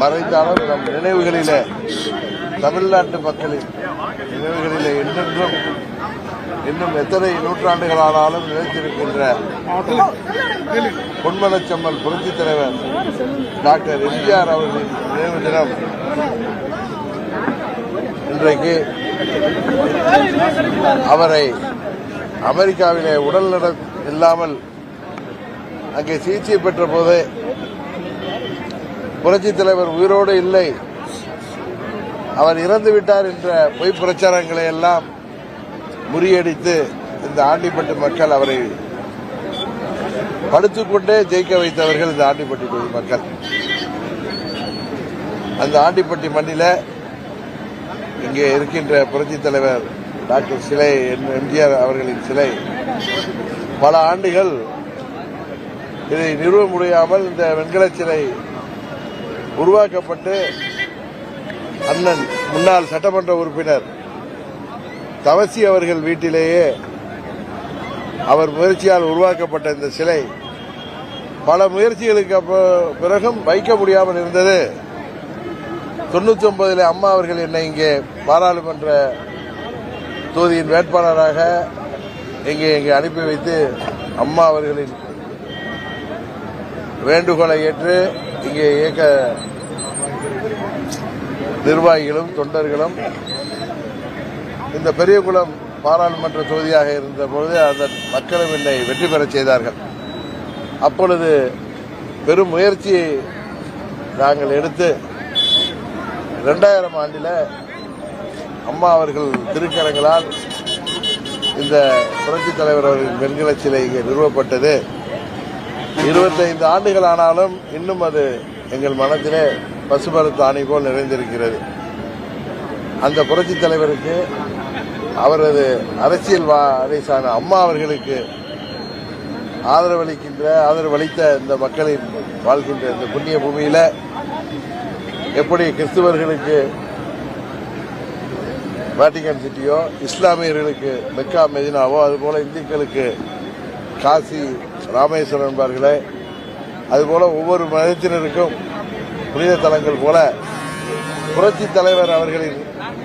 மறைந்தாலும் நம் நினைவுகளில தமிழ்நாட்டு மக்களின் நினைவுகளில என்றென்றும் இன்னும் எத்தனை நூற்றாண்டுகள் ஆனாலும் நிலைத்திருக்கின்ற பொன்மனச்செம்மல் புரட்சித் தலைவர் டாக்டர் எம்ஜிஆர் அவர்களின் நினைவு தினம் இன்றைக்கு அவரை அமெரிக்காவிலே உடல்நலம் இல்லாமல் அங்கே சிகிச்சை பெற்ற போது புரட்சி தலைவர் உயிரோடு இல்லை. அவர் இறந்து விட்டார் என்ற பொய் பிரச்சாரங்களை எல்லாம் முறியடித்து இந்த ஆண்டிப்பட்டு மக்கள் அவரை படுத்துக்கொண்டே ஜெயிக்க வைத்தவர்கள் இந்த ஆண்டிப்பட்டி தொகுதி மக்கள். அந்த ஆண்டிப்பட்டி மண்ணில இங்கே இருக்கின்ற புரட்சி தலைவர் டாக்டர் சிலை எம்ஜிஆர் அவர்களின் சிலை. பல ஆண்டுகள் இதை நிறுவ முடியாமல் இந்த வெண்கல சிலை உருவாக்கப்பட்டு அண்ணன் முன்னாள் சட்டமன்ற உறுப்பினர் தவசி அவர்கள் வீட்டிலேயே அவர் முயற்சியால் உருவாக்கப்பட்ட இந்த சிலை பல முயற்சிகளுக்கு பிறகும் வைக்க முடியாமல் இருந்தது. தொண்ணூத்தி ஒன்பதில் அம்மா அவர்கள் என்னை இங்கே பாராளுமன்ற தொகுதியின் வேட்பாளராக இங்கே இங்கே அனுப்பி வைத்து அம்மா அவர்களின் வேண்டுகோளை ஏற்று இங்கே இயக்க நிர்வாகிகளும் தொண்டர்களும் இந்த பெரியகுளம் பாராளுமன்ற தொகுதியாக இருந்த பொழுது அதன் மக்களும் என்னை வெற்றி பெறச் செய்தார்கள். அப்பொழுது பெரும் முயற்சியை நாங்கள் எடுத்து ரெண்டாயிரம் ஆண்டில் அம்மா அவர்கள் திருக்கரங்களால் இந்த புரட்சித் தலைவர் அவர்களின் வெண்கல சிலை இங்கே நிறுவப்பட்டது. இருபத்தைந்து ஆண்டுகள் ஆனாலும் இன்னும் அது எங்கள் மனத்திலே பசுபரத்து ஆணை போல் நிறைந்திருக்கிறது. அந்த புரட்சித் தலைவருக்கு அவரது அரசியல் வாரிசான அம்மா அவர்களுக்கு ஆதரவளிக்கின்ற ஆதரவளித்த இந்த மக்களின் வாழ்கின்ற இந்த புண்ணிய பூமியில எப்படி கிறிஸ்துவர்களுக்கு வாட்டிகன் சிட்டியோ இஸ்லாமியர்களுக்கு மெக்கா மெதினாவோ அதுபோல இந்துக்களுக்கு காசி ராமேஸ்வரன் என்பார்களே அதுபோல ஒவ்வொரு மதத்தினருக்கும் புனித தலங்கள் போல புரட்சி தலைவர் அவர்களின்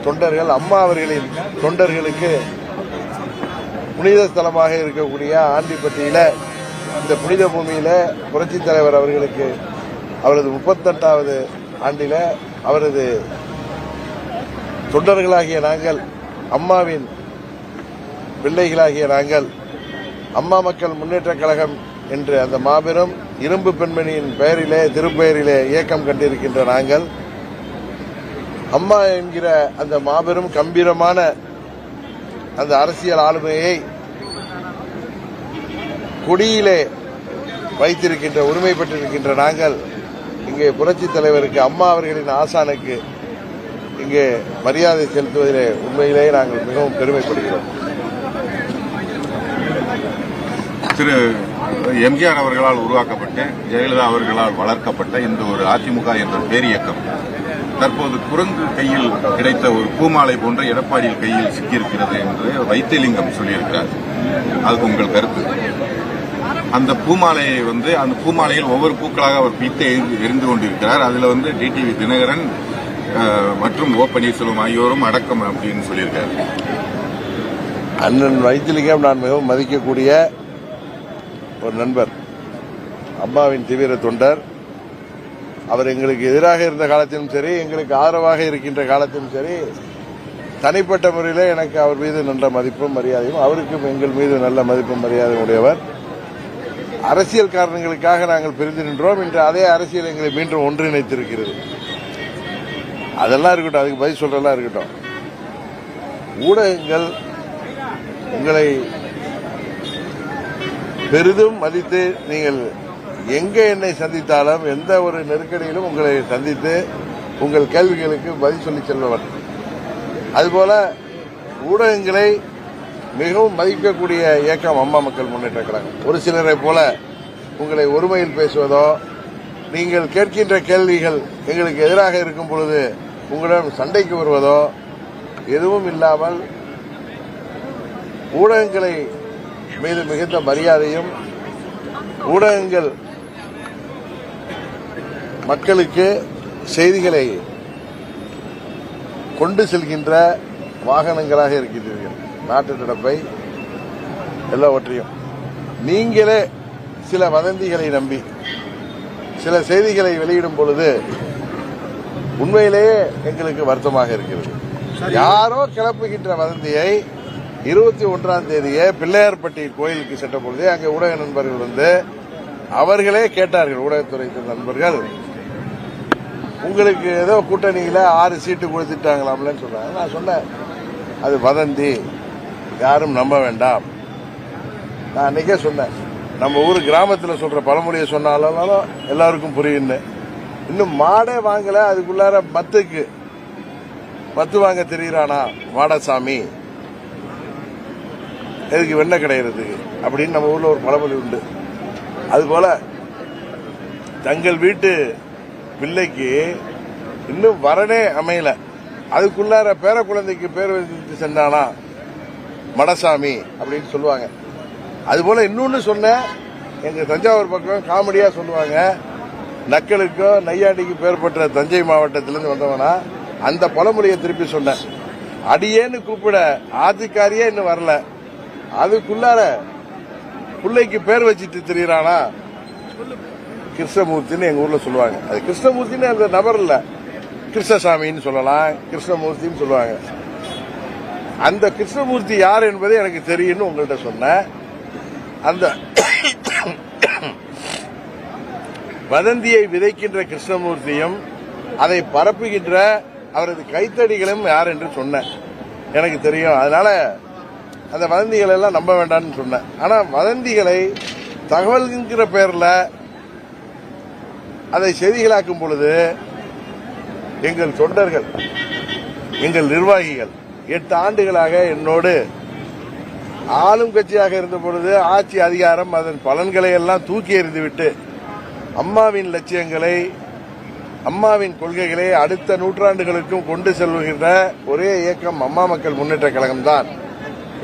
தொண்டர்கள் அம்மா அவர்களின் தொண்டர்களுக்கு புனித ஸ்தலமாக இருக்கக்கூடிய ஆண்டிப்பட்டியில இந்த புனித பூமியில புரட்சி தலைவர் அவர்களுக்கு அவரது முப்பத்தெட்டாவது ஆண்டில அவரது தொண்டர்களாகிய நாங்கள் அம்மாவின் பிள்ளைகளாகிய நாங்கள் அம்மா மக்கள் முன்னேற்றக் கழகம் என்று அந்த மாபெரும் இரும்பு பெண்மணியின் பெயரிலே திருப்பெயரிலே இயக்கம் கண்டிருக்கின்ற நாங்கள் அம்மா என்கிற அந்த மாபெரும் கம்பீரமான அந்த அரசியல் ஆளுமையை கொடியிலே வைத்திருக்கின்ற உரிமை பெற்றிருக்கின்ற நாங்கள் இங்கே புரட்சித் தலைவருக்கு அம்மா அவர்களின் ஆசானுக்கு இங்கே மரியாதை செலுத்துவதிலே உண்மையிலேயே நாங்கள் மிகவும் பெருமைப்படுகிறோம். திரு எம்ஜிஆர் அவர்களால் உருவாக்கப்பட்டு ஜெயலலிதா அவர்களால் வளர்க்கப்பட்ட இந்த ஒரு அதிமுக என்ற பேரியக்கம். தற்போது குரங்கு கையில் கிடைத்த ஒரு பூமாலை போன்ற எடப்பாடியில் கையில் சிக்கியிருக்கிறது என்று வைத்தியலிங்கம் சொல்லியிருக்கிறார். அதுக்கு உங்கள் கருத்து. அந்த பூமாலையை வந்து அந்த பூமாலையில் ஒவ்வொரு பூக்களாக அவர் பீத்தை எரிந்து- கொண்டிருக்கிறார். அதுல வந்து டிடிவி தினகரன் மற்றும் ஓ பன்னீர்செல்வம் ஆகியோரும் அடக்கம் அப்படின்னு சொல்லியிருக்காரு. அண்ணன் வைத்திலிங்கம் நான் மிகவும் மதிக்கக்கூடிய ஒரு நண்பர் அம்மாவின் தீவிர தொண்டர். அவர் எங்களுக்கு எதிராக இருந்த காலத்திலும் சரி எங்களுக்கு ஆதரவாக இருக்கின்ற காலத்திலும் சரி தனிப்பட்ட முறையில் எனக்கு அவர் மீது நல்ல மதிப்பும் மரியாதையும் அவருக்கும் எங்கள் மீது நல்ல மதிப்பும் மரியாதையும் உடையவர். அரசியல் காரணங்களுக்காக நாங்கள் பிரிந்து நின்றோம். இன்று அதே அரசியல் எங்களை மீண்டும் ஒன்றிணைத்திருக்கிறது. அதெல்லாம் இருக்கட்டும் அதுக்கு பதில் சொல்றதெல்லாம் இருக்கட்டும். ஊடகங்கள் உங்களை பெரிதும் மதித்து நீங்கள் எங்க என்னை சந்தித்தாலும் எந்த ஒரு நெருக்கடியிலும் உங்களை சந்தித்து உங்கள் கேள்விகளுக்கு பதில் சொல்லி செல்பவர். அதுபோல ஊடகங்களை மிகவும் மதிக்கக்கூடிய இயக்கம் அம்மா மக்கள் முன்னேற்ற கழகம். ஒரு சிலரை போல உங்களை ஒருமையில் பேசுவதோ நீங்கள் கேட்கின்ற கேள்விகள் எங்களுக்கு எதிராக இருக்கும் பொழுது உங்களிடம் சண்டைக்கு வருவதோ எதுவும் இல்லாமல் ஊடகங்களை மீது மிகுந்த மரியாதையும் ஊடகங்கள் மக்களுக்கு செய்திகளை கொண்டு செல்கின்ற வாகனங்களாக இருக்கின்றீர்கள். நாட்டு நடப்பை எல்லாவற்றையும். நீங்களே சில வதந்திகளை நம்பி சில செய்திகளை வெளியிடும் பொழுது உண்மையிலேயே எங்களுக்கு வருத்தமாக இருக்கிறது. யாரோ கிளப்புகின்ற வதந்தியை இருபத்தி ஒன்றாம் தேதியே பிள்ளையார்பட்டி கோயிலுக்கு சென்ற பொழுது அங்கே ஊடக நண்பர்கள் வந்து அவர்களே கேட்டார்கள் ஊடகத்துறை நண்பர்கள். உங்களுக்கு ஏதோ கூட்டணியில் ஆறு சீட்டு கொடுத்துட்டாங்களாம்லன்னு சொன்னாங்க. நான் சொன்னேன் அது வதந்தி. யாரும் நம்ப வேண்டாம். நான் அன்னைக்கே சொன்னேன் நம்ம ஊர் கிராமத்தில் சொல்ற பழமொழியை சொன்னாலும் எல்லாருக்கும் புரியுன்னு இன்னும் மாடே வாங்கலை அதுக்குள்ளார மத்துக்கு மத்து வாங்க தெரியுறானா வாடசாமி எதுக்கு வெண்ணெய் கிடைக்கிறதுக்கு அப்படின்னு நம்ம ஊரில் ஒரு பழமொழி உண்டு. அதுபோல தங்கள் வீட்டு பிள்ளைக்கு இன்னும் வரனே அமையல. அதுக்குள்ளார பேர குழந்தைக்கு பேர் வச்சு சென்றானா? மடசாமி அப்படின்னு சொல்லுவாங்க. அதுபோல இன்னொன்று சொன்ன எங்க தஞ்சாவூர் பக்கம் காமெடியா சொல்லுவாங்க நக்கலுக்கோ நையாண்டிக்கு பேர் பெற்ற தஞ்சை மாவட்டத்திலிருந்து வந்தவனா? அந்த பழமொழியை திருப்பி சொன்னேன் அடியேன்னு கூப்பிட ஆதிக்காரியே இன்னும் வரல. அதுக்குள்ளார பிள்ளைக்கு பேர் வச்சுட்டு திரியறானா? கிருஷ்ணமூர்த்தின்னு எங்க ஊர்ல சொல்லுவாங்க. அது கிருஷ்ணமூர்த்தின்னு அந்த நபர் இல்ல. கிருஷ்ணசாமின்னு சொல்லலாம். கிருஷ்ணமூர்த்தின்னு சொல்லுவாங்க. அந்த கிருஷ்ணமூர்த்தி யார் என்பது எனக்கு தெரியும்னு உங்கள்கிட்ட சொன்னேன். அந்த வதந்தியை விதைக்கின்ற கிருஷ்ணமூர்த்தியும் அதை பரப்புகின்ற அவரது கைத்தடிகளும் யார் என்று சொன்னேன். எனக்கு தெரியும். அதனால அந்த வதந்திகளை எல்லாம் நம்ப வேண்டாம்னு சொன்னேன். ஆனால் வதந்திகளை தகவல்ங்கிற பேரில் அதை செய்திகளாக்கும் பொழுது எங்கள் தொண்டர்கள் எங்கள் நிர்வாகிகள் எட்டு ஆண்டுகளாக என்னோடு ஆளும் கட்சியாக இருந்த பொழுது ஆட்சி அதிகாரம் அதன் பலன்களை எல்லாம் தூக்கி எறிந்துவிட்டு அம்மாவின் லட்சியங்களை அம்மாவின் கொள்கைகளை அடுத்த நூற்றாண்டுகளுக்கும் கொண்டு செல்கின்ற ஒரே இயக்கம் அம்மா மக்கள் முன்னேற்ற கழகம்தான்.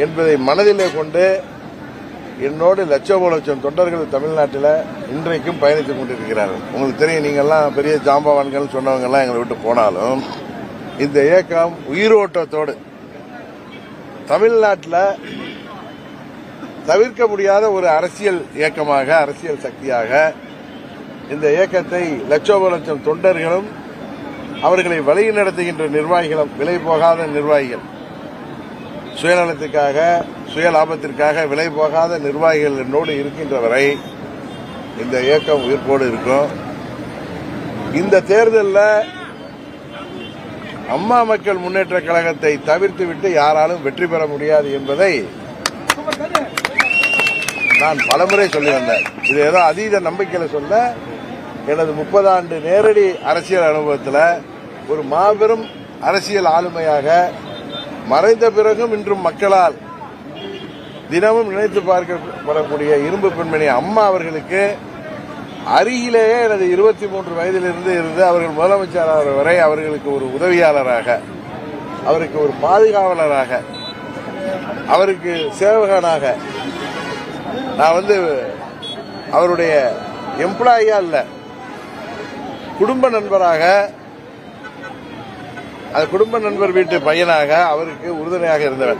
என்பதை மனதிலே கொண்டு என்னோடு லட்சோப லட்சம் தொண்டர்கள் தமிழ்நாட்டில் இன்றைக்கும் பயணித்துக் கொண்டிருக்கிறார்கள். உங்களுக்கு தெரியும் நீங்கள்லாம் பெரிய ஜாம்பவான்கள் சொன்னவங்க எல்லாம் எங்களை விட்டு போனாலும் இந்த இயக்கம் உயிரோட்டத்தோடு தமிழ்நாட்டில் தவிர்க்க முடியாத ஒரு அரசியல் இயக்கமாக அரசியல் சக்தியாக இந்த இயக்கத்தை லட்சோப லட்சம் தொண்டர்களும் அவர்களை வழிநடத்துகின்ற நிர்வாகிகளும் விலை போகாத நிர்வாகிகள் சுயநலத்திற்காக சுய லாபத்திற்காக விலை போகாத நிர்வாகிகள் என்னோடு இருக்கின்ற வரை இந்த இயக்கம் உயிர்ப்போடு இருக்கும். இந்த தேர்தலில் அம்மா மக்கள் முன்னேற்ற கழகத்தை தவிர்த்து விட்டு யாராலும் வெற்றி பெற முடியாது என்பதை நான் பலமுறை சொல்லி வந்தேன். இது ஏதோ அதீத நம்பிக்கையில் சொல்ல எனது முப்பது ஆண்டு நேரடி அரசியல் அனுபவத்தில் ஒரு மாபெரும் அரசியல் ஆளுமையாக மறைந்த பிறகும் இன்றும் மக்களால் தினமும் நினைத்து பார்க்கப்படக்கூடிய இரும்பு பெண்மணி அம்மா அவர்களுக்கு அருகிலேயே எனது இருபத்தி மூன்று வயதிலிருந்து இருந்து அவர்கள் முதலமைச்சராக வரை அவர்களுக்கு ஒரு உதவியாளராக அவருக்கு ஒரு பாதுகாவலராக அவருக்கு சேவகனாக. நான் வந்து அவருடைய எம்ப்ளாயியா இல்லை குடும்ப நண்பராக அது குடும்ப நண்பர் வீட்டு பையனாக அவருக்கு உறுதுணையாக இருந்தவன்.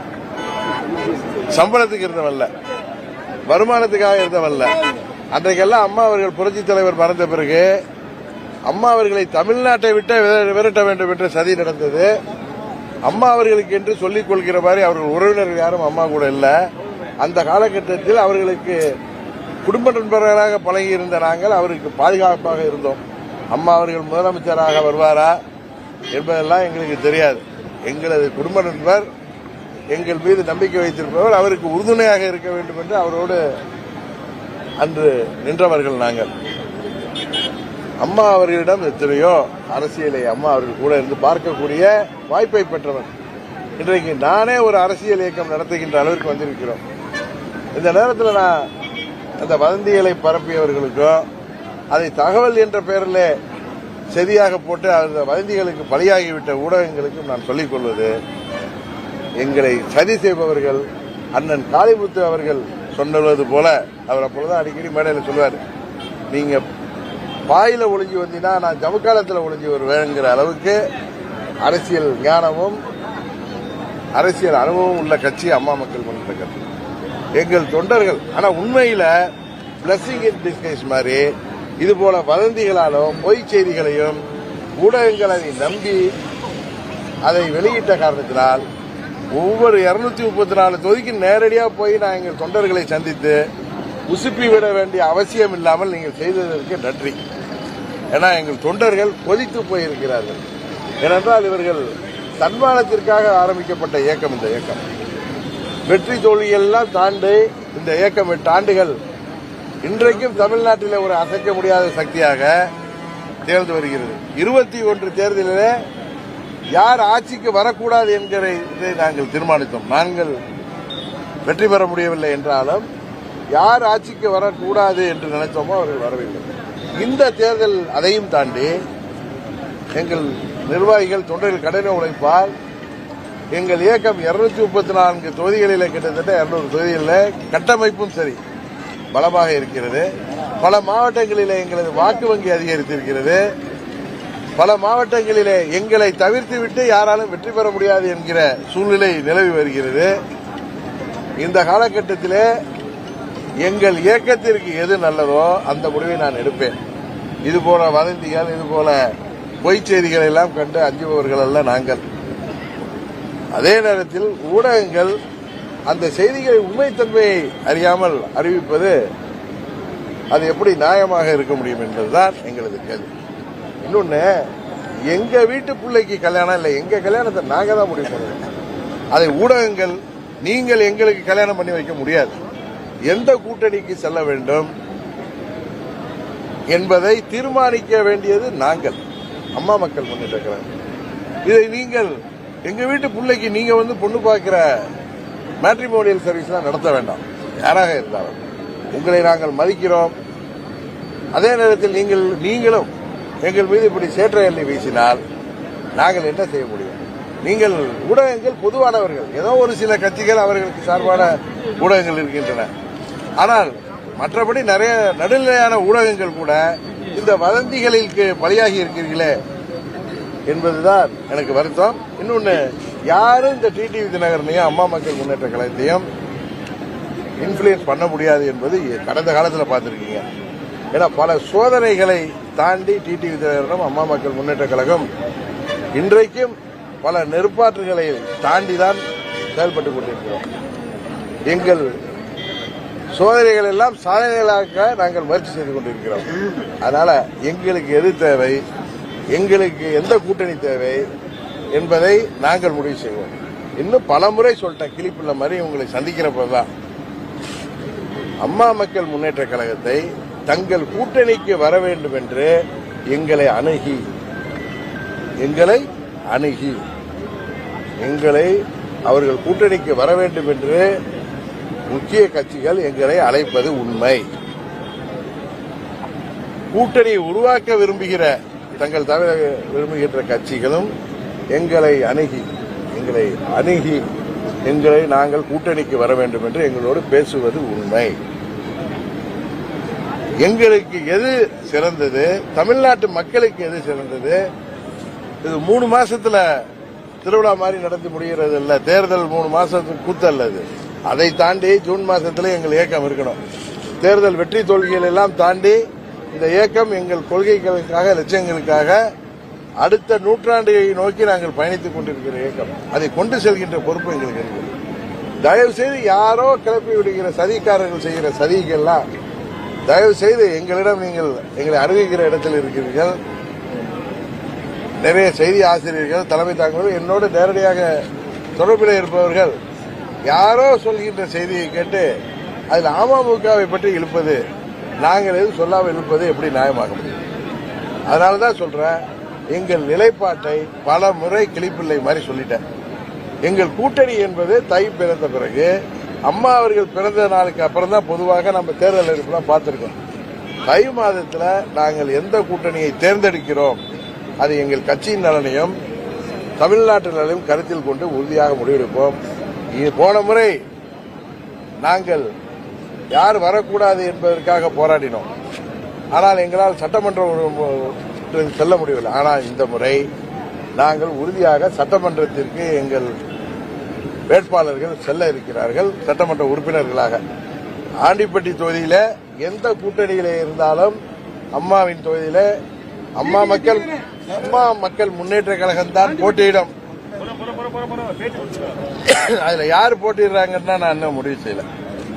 சம்பளத்துக்கு இருந்தவன் வருமானத்துக்காக இருந்தவன் அன்றைக்கெல்லாம் அம்மா அவர்கள் புரட்சி தலைவர் மறந்த பிறகு அம்மா அவர்களை தமிழ்நாட்டை விட்டு விர- விரட்ட வேண்டும் என்ற சதி நடந்தது. அம்மா அவர்களுக்கு என்று சொல்லிக் கொள்கிற மாதிரி அவர்கள் உறவினர்கள் யாரும் அம்மா கூட இல்லை. அந்த காலகட்டத்தில் அவர்களுக்கு குடும்ப நண்பர்களாக பழகி இருந்த நாங்கள் அவருக்கு பாதுகாப்பாக இருந்தோம். அம்மா அவர்கள் முதலமைச்சராக வருவாரா? என்பதெல்லாம் எங்களுக்கு தெரியாது. எங்களது குடும்ப நண்பர் எங்கள் மீது நம்பிக்கை வைத்திருப்பவர் அவருக்கு உறுதுணையாக இருக்க வேண்டும் என்று அவரோடு அன்று நின்றவர்கள் நாங்கள். அம்மா அவர்களிடம் எத்தனையோ அரசியலை அம்மா அவர்கள் கூட இருந்து பார்க்கக்கூடிய வாய்ப்பை பெற்றவர். இன்றைக்கு நானே ஒரு அரசியல் இயக்கம் நடத்துகின்ற அளவிற்கு வந்திருக்கிறோம். இந்த நேரத்தில் நான் அந்த வதந்திகளை பரப்பியவர்களுக்கோ அதை தகவல் என்ற பெயரில் சரியாக போட்டு அந்த வதந்திகளுக்கு பலியாகிவிட்ட ஊடகங்களுக்கும் நான் சொல்லிக் கொள்வது எங்களை சரி செய்பவர்கள் அண்ணன் காளிமுத்து அவர்கள் சொன்னது போல அவர் அப்பொழுதுதான் அடிக்கடி மேடையில் சொல்லுவார் நீங்க பாயில ஒளிஞ்சு வந்தீங்கன்னா நான் ஜமுக்காலத்தில் ஒளிஞ்சு வருவேங்கிற அளவுக்கு அரசியல் ஞானமும் அரசியல் அனுபவம் உள்ள கட்சி அம்மா மக்கள் முன்னேற்ற கட்சி. எங்கள் தொண்டர்கள் ஆனால் உண்மையில் பிளஸிங் இன் டிஸ்கைஸ் மாதிரி இது போல வதந்திகளாலும் பொய் செய்திகளையும் ஊடகங்களை நம்பி அதை வெளியிட்ட காரணத்தினால் ஒவ்வொரு இருநூத்தி முப்பத்தி நாலு தொகுதிக்கு நேரடியாக போய் நான் எங்கள் தொண்டர்களை சந்தித்து உசுப்பி விட வேண்டிய அவசியம் இல்லாமல் நீங்கள் செய்ததற்கு நன்றி. ஏன்னா எங்கள் தொண்டர்கள் கொதித்து போயிருக்கிறார்கள். ஏனென்றால் இவர்கள் தன்மானத்திற்காக ஆரம்பிக்கப்பட்ட இயக்கம் இந்த இயக்கம். வெற்றி தோல்வியெல்லாம் தாண்டி இந்த இயக்கம் எட்டு ஆண்டுகள் இன்றைக்கும் தமிழ்நாட்டில் ஒரு அசைக்க முடியாத சக்தியாக திகழ்ந்து வருகிறது. இருபத்தி ஒன்று தேர்தலிலே யார் ஆட்சிக்கு வரக்கூடாது என்கிற இதை நாங்கள் தீர்மானித்தோம். நாங்கள் வெற்றி பெற முடியவில்லை என்றாலும் யார் ஆட்சிக்கு வரக்கூடாது என்று நினைத்தோமோ அவர்கள் வரவில்லை. இந்த தேர்தல் அதையும் தாண்டி எங்கள் நிர்வாகிகள் தொண்டர்கள் கடின உழைப்பால் எங்கள் இயக்கம் இருநூத்தி முப்பத்தி நான்கு தொகுதிகளில் கிட்டத்தட்ட இருநூறு தொகுதிகளில் கட்டமைப்பும் சரி பலமாக இருக்கிறது. பல மாவட்டங்களிலே எங்களது வாக்கு வங்கி அதிகரித்திருக்கிறது. பல மாவட்டங்களிலே எங்களை தவிர்த்து விட்டு யாராலும் வெற்றி பெற முடியாது என்கிற சூழ்நிலை நிலவி வருகிறது. இந்த காலகட்டத்திலே எங்கள் இயக்கத்திற்கு எது நல்லதோ அந்த முடிவை நான் எடுப்பேன். இது போல வதந்திகள் இது போல பொய்ச் செய்திகளை எல்லாம் கண்டு அஞ்சுபவர்கள் அல்ல நாங்கள். அதே நேரத்தில் ஊடகங்கள் அந்த செய்திகளின் உண்மைத்தன்மையை அறியாமல் அறிவிப்பது அது எப்படி நியாயமாக இருக்க முடியும் என்பதுதான் எங்களது கேள்வி. இன்னொன்று எங்க வீட்டு பிள்ளைக்கு கல்யாணம் இல்லை எங்க கல்யாணத்தை நாங்கள் தான் முடிவு பண்ணுவோம். அதை ஊடகங்கள் நீங்கள் எங்களுக்கு கல்யாணம் பண்ணி வைக்க முடியாது. எந்த கூட்டணிக்கு செல்ல வேண்டும் என்பதை தீர்மானிக்க வேண்டியது நாங்கள். அம்மா மக்கள் பண்ணிட்டு இருக்கிறாங்க. இதை நீங்கள் எங்க வீட்டு பிள்ளைக்கு நீங்க வந்து பொண்ணு பார்க்கிற மேட்ரிமோனியல் சர்வீஸ்லாம் நடத்த வேண்டாம். யாராக இருந்தாலும். உங்களை நாங்கள் மதிக்கிறோம். அதே நேரத்தில் நீங்கள் நீங்களும் எங்கள் மீது இப்படி சேற்ற எண்ணெய் வீசினால் நாங்கள் என்ன செய்ய முடியும்? நீங்கள் ஊடகங்கள் பொதுவானவர்கள். ஏதோ ஒரு சில கட்சிகள் அவர்களுக்கு சார்பான ஊடகங்கள் இருக்கின்றன. ஆனால் மற்றபடி நிறைய நடுநிலையான ஊடகங்கள் கூட இந்த வதந்திகளுக்கு பலியாகி இருக்கிறீர்களே என்பதுதான் எனக்கு வருத்தம். இன்னொன்று யாரும் இந்த டிடிவி தினகரனையும் அம்மா மக்கள் முன்னேற்ற கழகத்தையும் இன்ஃபுளுயன்ஸ் பண்ண முடியாது என்பது கடந்த காலத்தில் பார்த்துருக்கீங்க. ஏன்னா பல சோதனைகளை தாண்டி டிடிவி தினகரனும் அம்மா மக்கள் முன்னேற்ற கழகம் இன்றைக்கும் பல நெருப்பாற்றுகளை தாண்டி தான் செயல்பட்டுக் கொண்டிருக்கிறோம். எங்கள் சோதனைகள் எல்லாம் சாதனைகளாக்க நாங்கள் முயற்சி செய்து கொண்டிருக்கிறோம். அதனால எங்களுக்கு எது தேவை? எங்களுக்கு எந்த கூட்டணி தேவை என்பதை நாங்கள் முடிவு செய்வோம். இன்னும் பல முறை சொல்லிட்டேன் கிளிப்புள்ள மாதிரி உங்களை சந்திக்கிறப்பதான் அம்மா மக்கள் முன்னேற்ற கழகத்தை தங்கள் கூட்டணிக்கு வர வேண்டும் என்று எங்களை அணுகி எங்களை அணுகி எங்களை அவர்கள் கூட்டணிக்கு வர வேண்டும் என்று முக்கிய கட்சிகள் எங்களை அழைப்பது உண்மை. கூட்டணியை உருவாக்க விரும்புகிற தங்கள் தவிர விரும்புகின்ற கட்சிகளும் எங்களை அணுகி எங்களை அணுகி எங்களை நாங்கள் கூட்டணிக்கு வர வேண்டும் என்று எங்களோடு பேசுவது உண்மை. எங்களுக்கு எது சிறந்தது தமிழ்நாட்டு மக்களுக்கு எது சிறந்தது இது மூணு மாசத்துல திருவிழா மாதிரி நடத்தி முடிகிறது இல்ல தேர்தல் மூணு மாசத்துக்கு கூத்தல்ல இது அதை தாண்டி ஜூன் மாசத்துல எங்கள் இயக்கம் இருக்கணும். தேர்தல் வெற்றி தோல்விகள் எல்லாம் தாண்டி இந்த இயக்கம் எங்கள் கொள்கைகளுக்காக லட்சியங்களுக்காக அடுத்த நூற்றாண்டை நோக்கி நாங்கள் பயணித்துக் கொண்டிருக்கிற இயக்கம். அதை கொண்டு செல்கின்ற பொறுப்பு எங்களுக்கு இருக்கிறது தயவு செய்து யாரோ கிளப்பி விடுகிற சதிக்காரர்கள் செய்கிற சதிகள்லாம் தயவு செய்து எங்களிடம் நீங்கள் எங்களை அறிவிக்கிற இடத்தில் இருக்கிறீர்கள். நிறைய செய்தி ஆசிரியர்கள் தலைமை தாங்குவது என்னோடு நேரடியாக தொடர்பில் இருப்பவர்கள் யாரோ சொல்கின்ற செய்தியை கேட்டு அதில் அமமுகவை பற்றி இழுப்பது நாங்கள் எதுவும் சொல்லாமல் இருப்பது எப்படி நியாயமாக முடியும் அதனால தான் சொல்றேன் எங்கள் நிலைப்பாட்டை பல முறை கிளிப்பிள்ளை மாதிரி சொல்லிட்டேன். எங்கள் கூட்டணி என்பது தை பிறந்த பிறகு அம்மா அவர்கள் பிறந்த நாளுக்கு அப்புறம் தான் பொதுவாக நம்ம தேர்தல் எடுப்பெல்லாம் பார்த்துருக்கோம். தை மாதத்தில் நாங்கள் எந்த கூட்டணியை தேர்ந்தெடுக்கிறோம்? அது எங்கள் கட்சியின் நலனையும் தமிழ்நாட்டு நலனையும் கருத்தில் கொண்டு உறுதியாக முடிவெடுப்போம். போன முறை நாங்கள் யார் வரக்கூடாது என்பதற்காக போராடினோம். ஆனால் எங்களால் சட்டமன்றம் செல்ல முடியவில்லை. ஆனால் இந்த முறை நாங்கள் உறுதியாக சட்டமன்றத்திற்கு எங்கள் வேட்பாளர்கள் செல்ல இருக்கிறார்கள் சட்டமன்ற உறுப்பினர்களாக. ஆண்டிப்பட்டி தொகுதியில எந்த கூட்டணியில இருந்தாலும் அம்மாவின் தொகுதியில அம்மா மக்கள் அம்மா மக்கள் முன்னேற்ற கழகம் தான் போட்டியிடும். அதுல யார் போட்டிடுறாங்கன்னா நான் இன்னும் முடிவு செய்யல.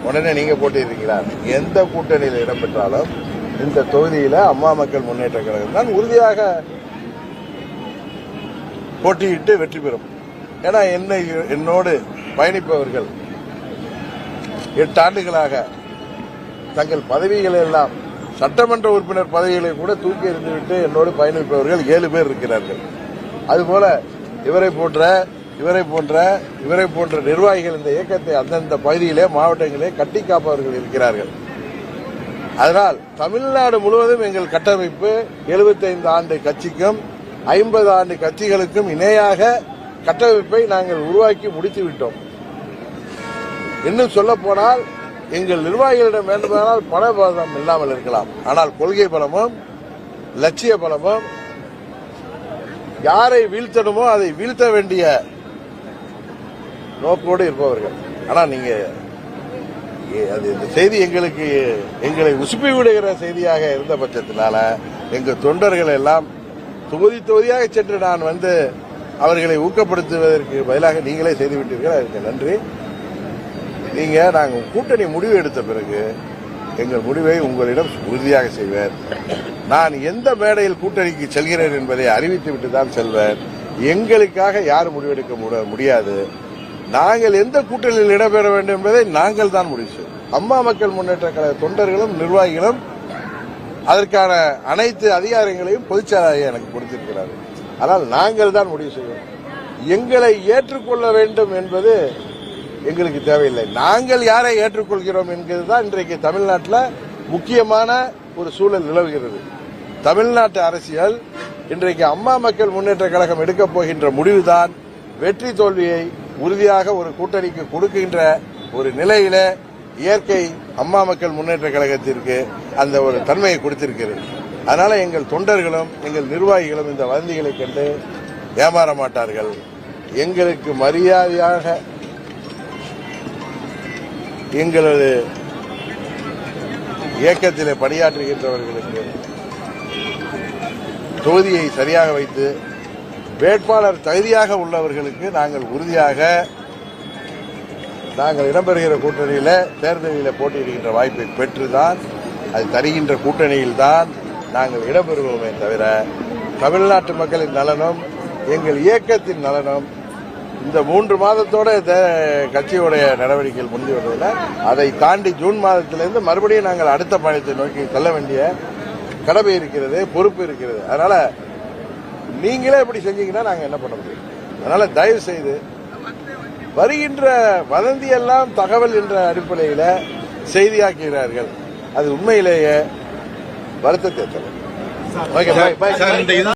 உடனே நீங்க போட்டிடுறீங்களா எந்த கூட்டணியில் இடம்பெற்றாலும் இந்த தொகுதியில அம்மா மக்கள் முன்னேற்ற கழகம் தான் உறுதியாக போட்டியிட்டு வெற்றி பெறும். ஏன்னா என்னை என்னோடு பயணிப்பவர்கள் எட்டு ஆண்டுகளாக தங்கள் பதவிகளை எல்லாம் சட்டமன்ற உறுப்பினர் பதவிகளை கூட தூக்கி எறிந்துவிட்டு என்னோடு பயணிப்பவர்கள் ஏழு பேர் இருக்கிறார்கள். அதுபோல இவரை போன்ற இவரை போன்ற இவரை போன்ற நிர்வாகிகள் இந்த இயக்கத்தை அந்தந்த பகுதியிலே மாவட்டங்களிலே கட்டி காப்பவர்கள் இருக்கிறார்கள். அதனால் தமிழ்நாடு முழுவதும் எங்கள் கட்டமைப்பு 75 ஆண்டு கட்சிக்கும் ஐம்பது ஆண்டு கட்சிகளுக்கும் இணையாக கட்டமைப்பை நாங்கள் உருவாக்கி முடித்து விட்டோம். இன்னும் சொல்ல போனால் எங்கள் நிர்வாகிகளிடம் வேண்டுமானால் பண பலம் இல்லாமல் இருக்கலாம். ஆனால் கொள்கை பலமும் லட்சிய பலமும் யாரை வீழ்த்தணுமோ அதை வீழ்த்த வேண்டிய நோக்கோடு இருப்பவர்கள். ஆனால் நீங்கள் அது இந்த செய்தி எங்களுக்கு எங்களை உசுப்பி விடுகிற செய்தியாக இருந்த பட்சத்தினால எங்கள் தொண்டர்கள் எல்லாம் தொகுதி தொகுதியாக சென்று நான் வந்து அவர்களை ஊக்கப்படுத்துவதற்கு பதிலாக நீங்களே செய்து விட்டீர்கள்? அதற்கு நன்றி. நீங்க நாங்கள் கூட்டணி முடிவு எடுத்த பிறகு எங்கள் முடிவை உங்களிடம் உறுதியாக செய்வேன். நான் எந்த மேடையில் கூட்டணிக்கு செல்கிறேன் என்பதை அறிவித்துவிட்டு தான் செல்வேன். எங்களுக்காக யார் முடிவெடுக்க முடியாது. நாங்கள் எந்த கூட்டணியில் இடம்பெற வேண்டும் என்பதை நாங்கள் தான் முடிவு செய்வோம் அம்மா மக்கள் முன்னேற்ற கழக தொண்டர்களும் நிர்வாகிகளும் அதற்கான அனைத்து அதிகாரங்களையும் பொதுச்செயலாளர் எனக்கு கொடுத்திருக்கிறார்கள் ஆனால் நாங்கள் தான் முடிவு செய்வோம் எங்களை ஏற்றுக்கொள்ள வேண்டும் என்பது எங்களுக்கு தேவையில்லை. நாங்கள் யாரை ஏற்றுக்கொள்கிறோம் என்கிறது தான் இன்றைக்கு தமிழ்நாட்டில் முக்கியமான ஒரு சூழல் நிலவுகிறது. தமிழ்நாட்டு அரசியல் இன்றைக்கு அம்மா மக்கள் முன்னேற்ற கழகம் எடுக்கப் போகின்ற முடிவுதான் வெற்றி தோல்வியை உறுதியாக ஒரு கூட்டணிக்கு கொடுக்கின்ற ஒரு நிலையில இயற்கை அம்மா மக்கள் முன்னேற்ற கழகத்திற்கு அந்த ஒரு தன்மையை கொடுத்திருக்கிறது. அதனால எங்கள் தொண்டர்களும் எங்கள் நிர்வாகிகளும் இந்த வதந்திகளை கண்டு ஏமாற மாட்டார்கள். எங்களுக்கு மரியாதையாக எங்களது இயக்கத்திலே பணியாற்றுகின்றவர்களுக்கு தொகுதியை சரியாக வைத்து வேட்பாளர் தகுதியாக உள்ளவர்களுக்கு நாங்கள் உறுதியாக நாங்கள் இடம்பெறுகிற கூட்டணியில் தேர்தலில் போட்டியிடுகின்ற வாய்ப்பை பெற்றுதான் அது தருகின்ற கூட்டணியில்தான் நாங்கள் இடம்பெறுவோமே தவிர தமிழ்நாட்டு மக்களின் நலனும் எங்கள் இயக்கத்தின் நலனும் இந்த மூன்று மாதத்தோட கட்சியுடைய நடவடிக்கைகள் முடிந்து வருவதில் அதை தாண்டி ஜூன் மாதத்திலிருந்து மறுபடியும் நாங்கள் அடுத்த பயணத்தை நோக்கி செல்ல வேண்டிய கடமை இருக்கிறது பொறுப்பு இருக்கிறது. அதனால நீங்களே இப்படி செஞ்சீங்கன்னா நாங்க என்ன பண்ண முடியும்? அதனால தயவு செய்து வருகின்ற வதந்தி எல்லாம் தகவல் என்ற அடிப்படையில செய்தியாக்குகிறார்கள். அது உண்மையிலேயே வருத்தத்தை தரும்.